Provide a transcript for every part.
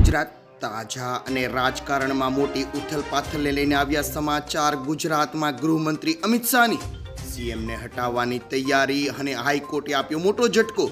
ગુજરાત તાજા અને રાજકારણમાં મોટી ઉથલપાથલને લઈને આવ્યા સમાચાર. ગુજરાતમાં ગૃહમંત્રી અમિત શાહની સીએમને હટાવવાની તૈયારી અને હાઈકોર્ટે આપ્યો મોટો ઝટકો.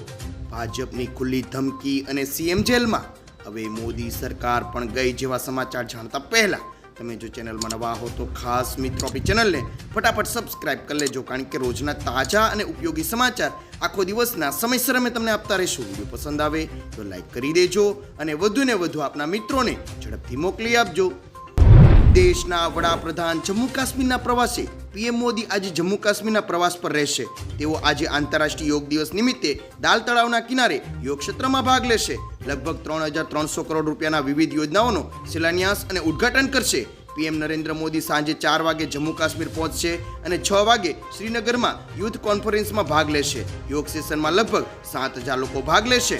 ભાજપની ખુલ્લી ધમકી અને સીએમ જેલમાં. હવે મોદી સરકાર પણ ગઈ જેવા સમાચાર જાણતા પહેલા તમે જો ચેનલમાં નવા હો તો ખાસ મિત્રો આપણી ચેનલને ફટાફટ સબસ્ક્રાઇબ કરી લેજો, કારણ કે રોજના તાજા અને ઉપયોગી સમાચાર આખો દિવસના સમયસર અમે તમને આપતા રહીશું. વીડિયો પસંદ આવે તો લાઈક કરી દેજો અને વધુને વધુ આપના મિત્રોને ઝડપથી મોકલી આપજો. દેશના વડાપ્રધાન જમ્મુ કાશ્મીરના પ્રવાસે પીએમ મોદી આજે જમ્મુ કાશ્મીરના પ્રવાસ પર રહેશે. તેઓ આજે આંતરરાષ્ટ્રીય યોગ દિવસ નિમિત્તે દાલ તળાવના કિનારે યોગ ક્ષેત્રમાં ભાગ લેશે. લગભગ ત્રણ હજાર ત્રણસો કરોડ રૂપિયાના વિવિધ યોજનાઓનો શિલાન્યાસ અને ઉદ્ઘાટન કરશે. પીએમ નરેન્દ્ર મોદી સાંજે ચાર વાગે જમ્મુ કાશ્મીર પહોંચશે અને છ વાગે શ્રીનગરમાં યુથ કોન્ફરન્સમાં ભાગ લેશે. યોગ સેશનમાં લગભગ સાત હજાર લોકો ભાગ લેશે.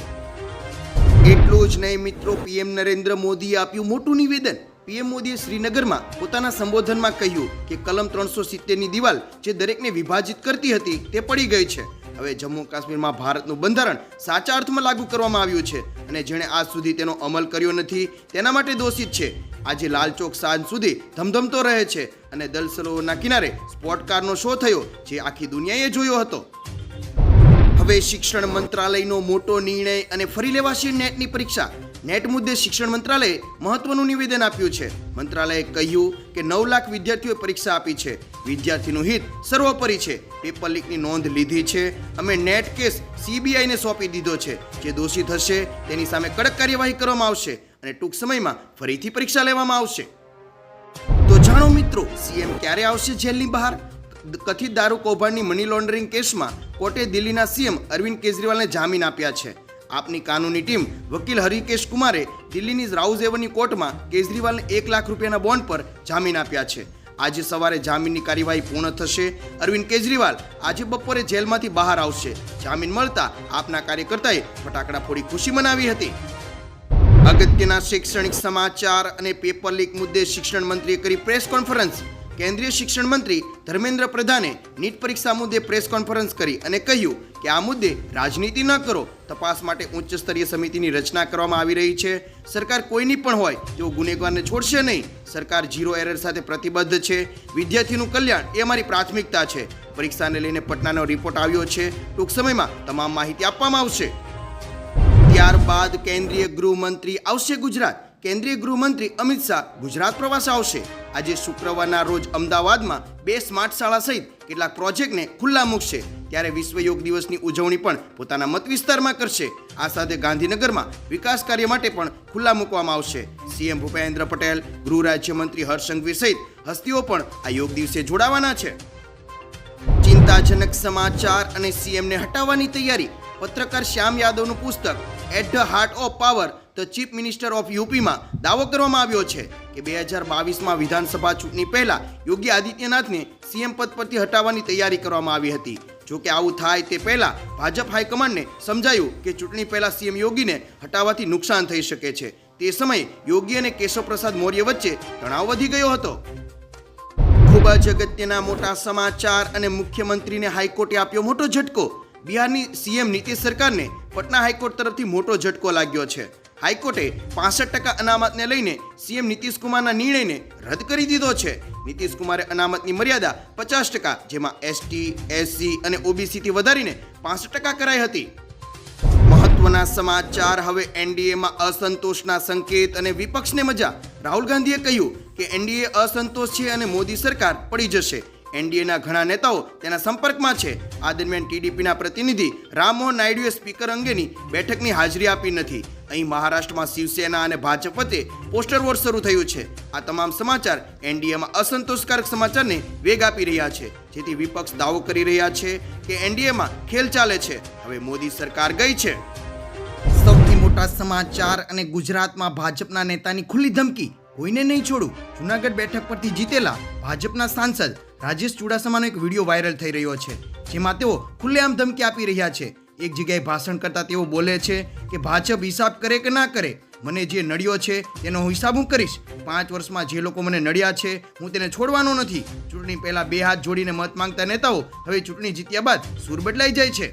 એટલું જ નહીં મિત્રો, પીએમ નરેન્દ્ર મોદીએ આપ્યું મોટું નિવેદન. પીએમ મોદીએ શ્રીનગરમાં પોતાના સંબોધનમાં કહ્યું કે કલમ ત્રણસો સિત્તેરની દિવાલ જે દરેકને વિભાજિત કરતી હતી તે પડી ગઈ છે. હવે જમ્મુ કાશ્મીરમાં ભારતનું બંધારણ સાચા અર્થમાં લાગુ કરવામાં આવ્યું છે અને જેણે આજ સુધી તેનો અમલ કર્યો નથી તેના માટે દોષિત છે. આજે લાલચોક સાંજ સુધી ધમધમતો રહે છે અને દલ સરોવરના કિનારે સ્પોટ કારનો શો થયો જે આખી દુનિયાએ જોયો હતો. હવે શિક્ષણ મંત્રાલયનો મોટો નિર્ણય અને ફરી લેવાશે નેટની પરીક્ષા. નેટ મુદ્દે શિક્ષણ મંત્રાલયે મહત્વનું નિવેદન આપ્યું છે. મંત્રાલયે કહ્યું કે નવ લાખ વિદ્યાર્થીઓએ પરીક્ષા આપી છે. વિદ્યાર્થીનું હિત સર્વોપરી છે. પેપર લીકની નોંધ લીધી છે. અમે નેટ કેસ સીબીઆઈને સોંપી દીધો છે. જે દોષિત હશે તેની સામે કડક કાર્યવાહી કરવામાં આવશે અને ટૂંક સમયમાં ફરીથી પરીક્ષા લેવામાં આવશે. તો જાણો મિત્રો, સીએમ ક્યારે આવશે જેલની બહાર? કથિત દારૂ કૌભાંડની મની લોન્ડરિંગ કેસમાં કોર્ટે દિલ્હીના સીએમ અરવિંદ કેજરીવાલને જામીન આપ્યા છે. આપની કાનૂની ટીમ વકીલ હરિકેશ કુમારે દિલ્હીની રાઉઝ એવન્યુ કોર્ટમાં કેજરીવાલને એક લાખ રૂપિયાના બોન્ડ પર જામીન આપ્યા છે. આજે સવારે જામીનની કાર્યવાહી પૂર્ણ થશે. અરવિંદ કેજરીવાલ આજે બપોરે જેલમાંથી બહાર આવશે. જામીન મળતા આપના કાર્યકર્તાએ ફટાકડા ફોડી ખુશી મનાવી હતી. અગત્યના શૈક્ષણિક સમાચાર અને પેપર લીક મુદ્દે શિક્ષણ મંત્રીએ કરી પ્રેસ કોન્ફરન્સ. કેન્દ્રીય શિક્ષણ મંત્રી ધર્મેન્દ્ર પ્રધાને નીટ પરીક્ષા મુદ્દે પ્રેસ કોન્ફરન્સ કરી અને કહ્યું કે આ મુદ્દે રાજનીતિ ન કરો, તપાસ માટે ઉચ્ચ સ્તરીય સમિતિની રચના કરવામાં આવી રહી છે. સરકાર કોઈની પણ હોય, તેઓ ગુનેગારને છોડશે નહીં. સરકાર ઝીરો એરર સાથે પ્રતિબદ્ધ છે. વિદ્યાર્થીનું કલ્યાણ એ અમારી પ્રાથમિકતા છે. પરીક્ષાને લઈને પટનાનો રિપોર્ટ આવ્યો છે. ટૂંક સમયમાં તમામ માહિતી આપવામાં આવશે. ત્યારબાદ કેન્દ્રીય ગૃહમંત્રી આવશે ગુજરાત. કેન્દ્રીય ગૃહમંત્રી અમિત શાહ ગુજરાત પ્રવાસ આવશે. આજે શુક્રવારના રોજ અમદાવાદમાં બે સ્માર્ટ શાળા સહિત કેટલાક પ્રોજેક્ટને ખુલ્લા મૂકશે. ત્યારે વિશ્વ યોગ દિવસની ઉજવણી પણ પોતાના મત વિસ્તારમાં કરશે. આ સાથે ગાંધીનગરમાં વિકાસ કાર્ય માટે પણ ખુલ્લા મૂકવામાં આવશે. સીએમ ભૂપેન્દ્ર પટેલ, ગૃહ રાજ્યમંત્રી હર્ષંઘવી સહિત હસ્તીઓ પણ આ યોગ દિવસે જોડાવાના છે. ચિંતાજનક સમાચાર અને સીએમને હટાવવાની તૈયારી, પત્રકાર શ્યામ યાદવનું પુસ્તક at the heart of power the chief minister of યુપીમાં દાવો કરવામાં આવ્યો છે કે બે હજાર બાવીસમાં વિધાનસભા ચૂંટણી પહેલાં યોગી આદિત્યનાથને સીએમ પદ પરથી હટાવવાની તૈયારી કરવામાં આવી હતી. જો કે આવું થાય તે પહેલાં ભાજપ હાઈકમાન્ડને સમજાયું કે ચૂંટણી પહેલાં સીએમ યોગીને હટાવવાથી નુકસાન થઈ શકે છે. તે સમયે યોગી અને કેશવ પ્રસાદ મૌર્ય વચ્ચે તણાવ વધી ગયો હતો. ખૂબ જ અગત્યના મોટા સમાચાર અને મુખ્યમંત્રીને હાઈકોર્ટે આપ્યો મોટો ઝટકો. બિહારની સીએમ નીતિશ સરકારને પટના હાઈકોર્ટ તરફથી મોટો ઝટકો લાગ્યો છે. હાઈકોર્ટે પાસઠ ટકા અનામતને લઈને સીએમ નીતિશ કુમારના નિર્ણયને રદ કરી દીધો છે. નીતિશ કુમારે અનામતની મર્યાદા પચાસ ટકા, જેમાં એસટી, એસસી અને ઓબીસીથી વધારીને પાસઠ ટકા કરાઈ હતી. મહત્વના સમાચાર, હવે એનડીએમાં અસંતોષના સંકેત અને વિપક્ષને મજા. રાહુલ ગાંધીએ કહ્યું કે એનડીએ અસંતોષ છે અને મોદી સરકાર પડી જશે. એનડીએના ઘણા નેતાઓ તેના સંપર્કમાં છે. આ દરમિયાન ટીડીપીના પ્રતિનિધિ રામમોહન નાયડુએ સ્પીકર અંગેની બેઠકની હાજરી આપી નથી. અહીં મહારાષ્ટ્રમાં શિવસેના અને ભાજપ વચ્ચે પોસ્ટર વોર શરૂ થયું છે. આ તમામ સમાચાર એનડીએમાં અસંતોષકારક સમાચારને વેગ આપી રહ્યા છે. જેથી વિપક્ષ દાવો કરી રહ્યા છે કે એનડીએમાં ખેલ ચાલે છે. હવે મોદી સરકાર ગઈ છે. સૌથી મોટા સમાચાર અને ગુજરાતમાં ભાજપના નેતાની ખુલ્લી ધમકી. કોઈને નહીં છોડું. જુનાગઢ બેઠક પરથી જીતેલા ભાજપના સાંસદ રાજેશ ચુડાસમાનો એક વીડિયો વાયરલ થઈ રહ્યો છે, જેમાં તેઓ ખુલ્લેઆમ ધમકી આપી રહ્યા છે. એક જગ્યાએ ભાષણ કરતા તેઓ બોલે છે કે ભાજપ હિસાબ કરે કે ના કરે? મને જે નડ્યો છે તેનો હું હિસાબ હું કરીશ. પાંચ વર્ષમાં જે લોકો મને નડ્યા છે, હું તેને છોડવાનો નથી. ચૂંટણી પહેલા બે હાથ જોડીને મત માંગતા નેતાઓ હવે ચૂંટણી જીત્યા બાદ સૂર બદલાઈ જાય છે.